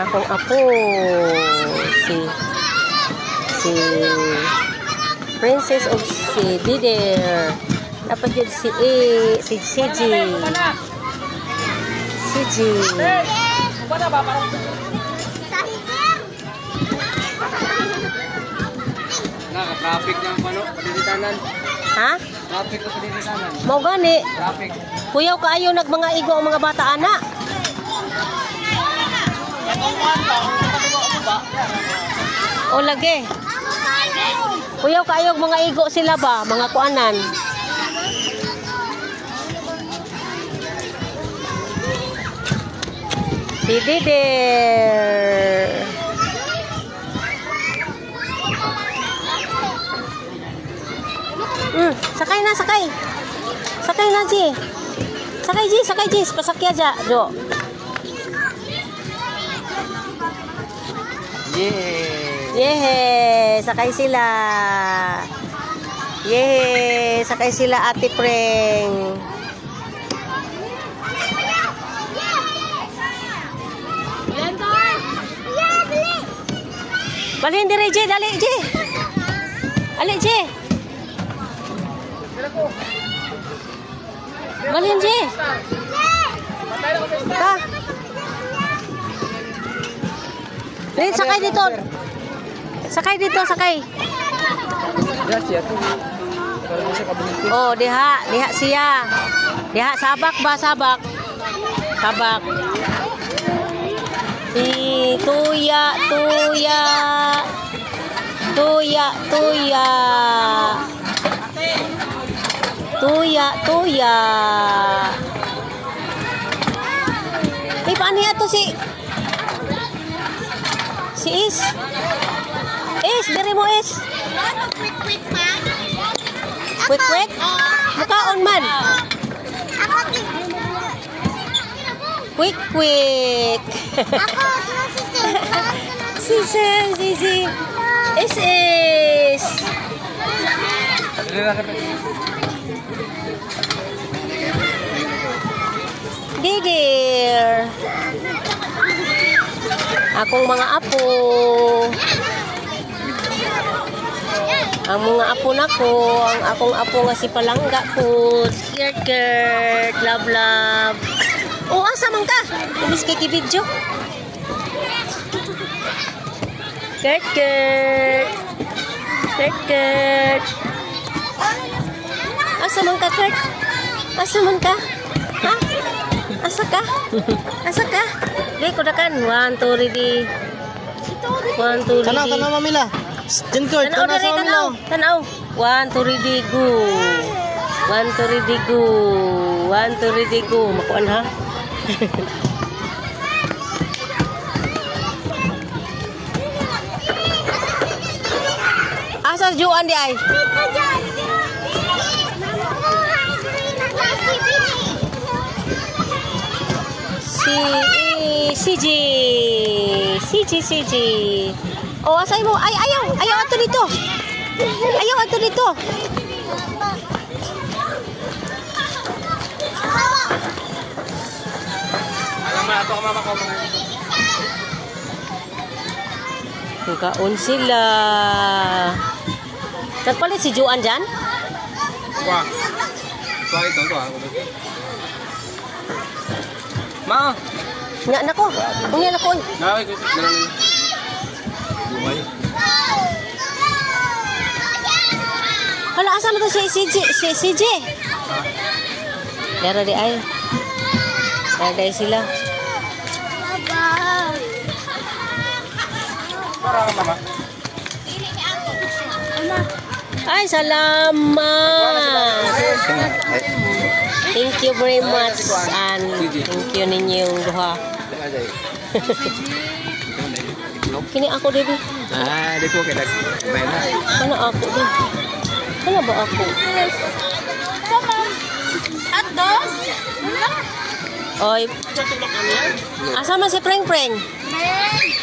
akong apo si si Princess of si Dider dapat yun si A si CG CG Naka-traffic ng ano, padiditanan. ha Traffic ko padiditanan. mao gani Traffic. kuyaw kaayo nag mga igo ang mga bata ana o lagi kuyaw kaayo ang mga igo sila ba mga kuanan Si Dider. Mm, sakay na, sakay. Sakay na, Ji. Sakay, Ji, sakay, Ji. Pasakya, Ja, Jo. Yeah. Yehe, sakay sila. Yehe, sakay sila Ate Preng. Balhin diri, Ji, dali, Ji. Ali, Ji. Balhin, Ji. Dali, sakay dito. Sakay dito, sakay. Oh, diha, diha siya. Diha sabak ba sabak? Sabak. Si tuya, tuya. Tuya, tuya. Tuya, tuya. Eh, paano yan to si... Si Is? Is, diri mo Is. Quick, quick? Mukaon man. Quick, quick. si Sir, si si. Is is. Didir. Akong mga apo. Ang mga apo nako, ang akong apo nga si Palangga ko, skirt skirt, love love. O asa man ka? Imbis kay kibidyo. Skirt skirt. Skirt skirt. Asa man ka, Kurt? Asa man ka? Asa ka? Asa ka? Di ko dakan. One, two, ready. One, two, ready. Tanaw, tanaw mamila. Diyan ko, Tanaw tanaw mamila. tanaw. Tanaw. One, two, ready, go. One, two, ready, go. One, two, ready, go. Makuan ha? Asa juan di ay? CG. CG, CG. O, asay mo. Ay, ayaw. Ayaw ato dito. Ayaw ato dito. Kaon sila. Nagpalit si Juan dyan? Wah. Wah, ito, ito ah. Ma, Nga nako. Ang yan ako. naway ko. Lumay. Hala, asa mo to si CJ? Si CJ? Dara di ay. Dara di ay sila. Para ka mama. Ay, salamat. Thank you very much. And thank you ninyong duha. Kini ako, Debbie. Ah, di ko kita. Bayan na. Ano ako, Debbie? Ano ba ako? At dos? Oy. Asa man si Preng Preng? Men!